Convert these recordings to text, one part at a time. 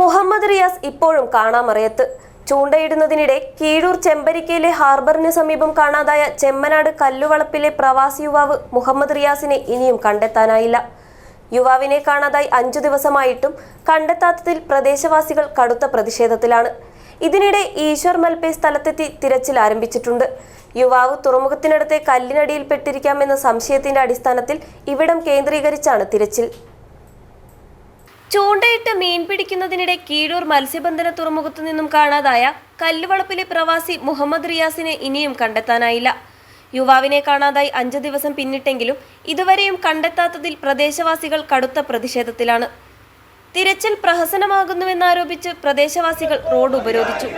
മുഹമ്മദ് റിയാസ് ഇപ്പോഴും കാണാമറിയത്ത്. ചൂണ്ടയിടുന്നതിനിടെ കീഴൂർ ചെമ്പരിക്കയിലെ ഹാർബറിന് സമീപം കാണാതായ ചെമ്മനാട് കല്ലുവളപ്പിലെ പ്രവാസി യുവാവ് മുഹമ്മദ് റിയാസിനെ ഇനിയും കണ്ടെത്താനായില്ല. യുവാവിനെ കാണാതായി അഞ്ചു ദിവസമായിട്ടും കണ്ടെത്താത്തതിൽ പ്രദേശവാസികൾ കടുത്ത പ്രതിഷേധത്തിലാണ്. ഇതിനിടെ ഈശ്വർ മൽപേ സ്ഥലത്തെത്തി തിരച്ചിൽ ആരംഭിച്ചിട്ടുണ്ട്. യുവാവ് തുറമുഖത്തിനടുത്തെ കല്ലിനടിയിൽപ്പെട്ടിരിക്കാമെന്ന സംശയത്തിന്റെ അടിസ്ഥാനത്തിൽ ഇവിടം കേന്ദ്രീകരിച്ചാണ് തിരച്ചിൽ. ചൂണ്ടയിട്ട് മീൻ പിടിക്കുന്നതിനിടെ കീഴൂർ മത്സ്യബന്ധന തുറമുഖത്തു നിന്നും കാണാതായ കല്ലുവളപ്പിലെ പ്രവാസി മുഹമ്മദ് റിയാസിനെ ഇനിയും കണ്ടെത്താനായില്ല. യുവാവിനെ കാണാതായി അഞ്ചു ദിവസം പിന്നിട്ടെങ്കിലും ഇതുവരെയും കണ്ടെത്താത്തതിൽ പ്രദേശവാസികൾ കടുത്ത പ്രതിഷേധത്തിലാണ്. തിരച്ചിൽ പ്രഹസനമാകുന്നുവെന്നാരോപിച്ച് പ്രദേശവാസികൾ റോഡ് ഉപരോധിച്ചു.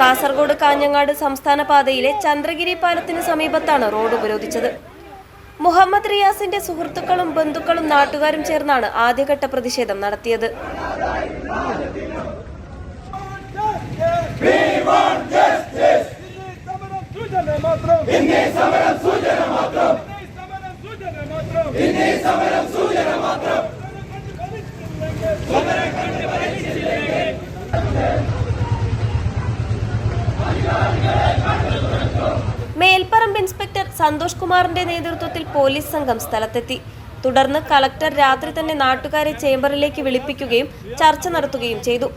കാസർഗോഡ് കാഞ്ഞങ്ങാട് സംസ്ഥാന പാതയിലെ ചന്ദ്രഗിരി പാലത്തിന് സമീപത്താണ് റോഡ് ഉപരോധിച്ചത്. മുഹമ്മദ് റിയാസിന്റെ സുഹൃത്തുക്കളും ബന്ധുക്കളും നാട്ടുകാരും ചേർന്നാണ് ആദ്യഘട്ട പ്രതിഷേധം നടത്തിയത്. ഇൻസ്പെക്ടർ സന്തോഷ് കുമാറിന്റെ നേതൃത്വത്തിൽ പോലീസ് സംഘം സ്ഥലത്തെത്തി. തുടർന്ന് കളക്ടർ രാത്രി തന്നെ നാട്ടുകാരെ ചേംബറിലേക്ക് വിളിപ്പിക്കുകയും ചർച്ച നടത്തുകയും ചെയ്തു.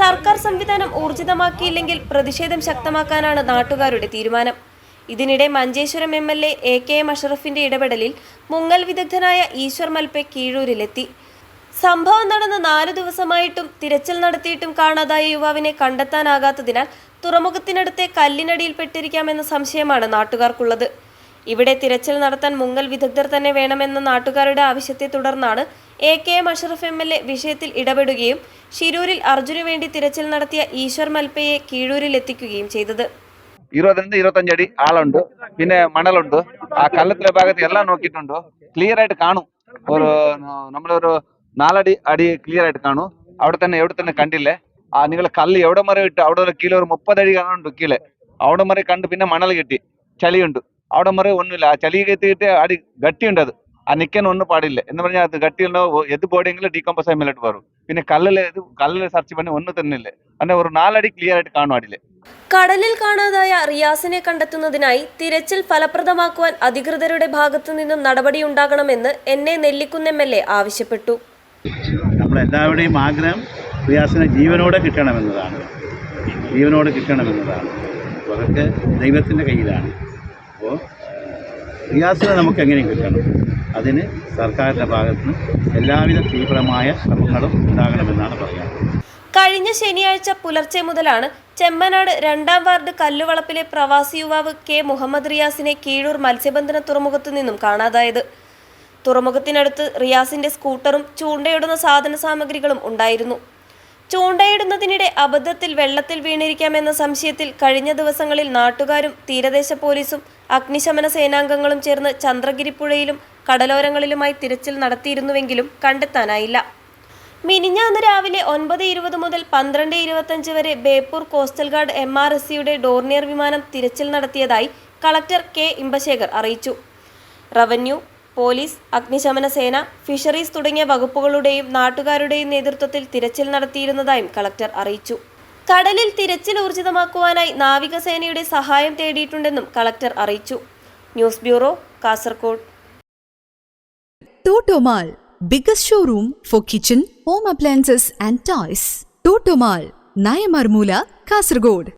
സർക്കാർ സംവിധാനം ഊർജിതമാക്കിയില്ലെങ്കിൽ പ്രതിഷേധം ശക്തമാക്കാനാണ് നാട്ടുകാരുടെ തീരുമാനം. ഇതിനിടെ Manjeshwaram M L A A K M അഷറഫിന്റെ ഇടപെടലിൽ മുങ്ങൽ വിദഗ്ധനായ ഈശ്വർ മൽപെ കീഴൂരിലെത്തി. സംഭവം നടന്ന് നാല് ദിവസമായിട്ടും തിരച്ചിൽ നടത്തിയിട്ടും കാണാതായ യുവാവിനെ കണ്ടെത്താനാകാത്തതിനാൽ തുറമുഖത്തിനടുത്തെ കല്ലിനടിയിൽപ്പെട്ടിരിക്കാമെന്ന സംശയമാണ് നാട്ടുകാർക്കുള്ളത്. ഇവിടെ തിരച്ചിൽ നടത്താൻ മുങ്ങൽ വിദഗ്ധർ തന്നെ വേണമെന്ന നാട്ടുകാരുടെ ആവശ്യത്തെ തുടർന്നാണ് A K M Ashraf M L A വിഷയത്തിൽ ഇടപെടുകയും ഷിരൂരിൽ അർജുനു വേണ്ടി തിരച്ചിൽ നടത്തിയ ഈശ്വർ മൽപ്പയെ കീഴൂരിൽ എത്തിക്കുകയും ചെയ്തത്. ഇരുപത്തഞ്ച് ഇരുപത്തഞ്ചടി ആളുണ്ട്. പിന്നെ മണലുണ്ട്. ആ കല്ലത്തിലെ ഭാഗത്ത് എല്ലാം നോക്കിയിട്ടുണ്ട്. ക്ലിയർ ആയിട്ട് കാണും. ഒരു നമ്മളൊരു നാലടി അടി ക്ലിയർ ആയിട്ട് കാണൂ. അവിടെ തന്നെ എവിടെ തന്നെ കണ്ടില്ലേ? ആ നിങ്ങൾ കല്ല് എവിടെ മറി ഇട്ട് അവിടെ കീഴിൽ ഒരു മുപ്പതടി കാണുന്നുണ്ട് കീഴിലെ അവിടെ മറി കണ്ട് പിന്നെ മണൽ കെട്ടി ചളിയുണ്ട്. അവിടെ മറി ഒന്നുമില്ല. ആ ചളി കെത്തിയിട്ട് അടി ഗട്ടിയുണ്ട് അത്. ആ നിക്കാൻ ഒന്നും പാടില്ല. എന്ന് പറഞ്ഞാൽ അത് ഉണ്ടോ എത് പോടിയെങ്കിലും ഡീകമ്പോസ് ആയി മേലോട്ട് വരും പിന്നെ കല്ലിൽ ഇത് കല്ലിൽ സെർച്ച് പണി ഒന്നും തന്നെ ഇല്ല. അങ്ങനെ ഒരു നാലടി ക്ലിയർ ആയിട്ട് കാണും അടിയിൽ കടലിൽ കാണാതായ റിയാസിനെ കണ്ടെത്തുന്നതിനായി തിരച്ചിൽ ഫലപ്രദമാക്കുവാൻ അധികൃതരുടെ ഭാഗത്തു നിന്നും നടപടിയുണ്ടാകണമെന്ന് എൻ എ നെല്ലിക്കുന്ന് എം ആവശ്യപ്പെട്ടു. നമ്മളെല്ലാവരുടെയും ആഗ്രഹം റിയാസിനെ ജീവനോടെ കിട്ടണമെന്നതാണ്. ജീവനോടെ കിട്ടണമെന്നതാണ്. അപ്പോൾ അതൊക്കെ ദൈവത്തിന്റെ കയ്യിലാണ്. അപ്പോൾ റിയാസിനെ നമുക്ക് എങ്ങനെയും കിട്ടണം. അതിന് സർക്കാരിന്റെ ഭാഗത്ത് നിന്ന് എല്ലാവിധ തീവ്രമായ ശ്രമങ്ങളും ഉണ്ടാകണമെന്നാണ് പറയുന്നത്. കഴിഞ്ഞ ശനിയാഴ്ച പുലർച്ചെ മുതലാണ് ചെമ്മനാട് രണ്ടാം വാർഡ് കല്ലുവളപ്പിലെ പ്രവാസി യുവാവ് കെ മുഹമ്മദ് റിയാസിനെ കീഴൂർ മത്സ്യബന്ധന തുറമുഖത്തു നിന്നും കാണാതായത്. തുറമുഖത്തിനടുത്ത് റിയാസിന്റെ സ്കൂട്ടറും ചൂണ്ടയിടുന്ന സാധന സാമഗ്രികളും ഉണ്ടായിരുന്നു. ചൂണ്ടയിടുന്നതിനിടെ അബദ്ധത്തിൽ വെള്ളത്തിൽ വീണിരിക്കാമെന്ന സംശയത്തിൽ കഴിഞ്ഞ ദിവസങ്ങളിൽ നാട്ടുകാരും തീരദേശ പോലീസും അഗ്നിശമന സേനാംഗങ്ങളും ചേർന്ന് ചന്ദ്രഗിരിപ്പുഴയിലും കടലോരങ്ങളിലുമായി തിരച്ചിൽ നടത്തിയിരുന്നുവെങ്കിലും കണ്ടെത്താനായില്ല. മിനിഞ്ഞാന്ന് രാവിലെ ഒൻപത് ഇരുപത് മുതൽ പന്ത്രണ്ട് ഇരുപത്തഞ്ച് വരെ Beypore coastal guard M R S സിയുടെ ഡോർണിയർ വിമാനം തിരച്ചിൽ നടത്തിയതായി കളക്ടർ കെ ഇമ്പശേഖർ അറിയിച്ചു. റവന്യൂ പോലീസ് അഗ്നിശമന സേന ഫിഷറീസ് തുടങ്ങിയ വകുപ്പുകളുടെയും നാട്ടുകാരുടെയും നേതൃത്വത്തിൽ തിരച്ചിൽ നടത്തിയിരുന്നതായും കളക്ടർ അറിയിച്ചു. കടലിൽ തിരച്ചിൽ ഊർജിതമാക്കുവാനായി നാവികസേനയുടെ സഹായം തേടിയിട്ടുണ്ടെന്നും കളക്ടർ അറിയിച്ചു. News bureau Kasaragod. Totomall biggest showroom for kitchen home appliances and toys Totomall Nayamarmoola Kasargod.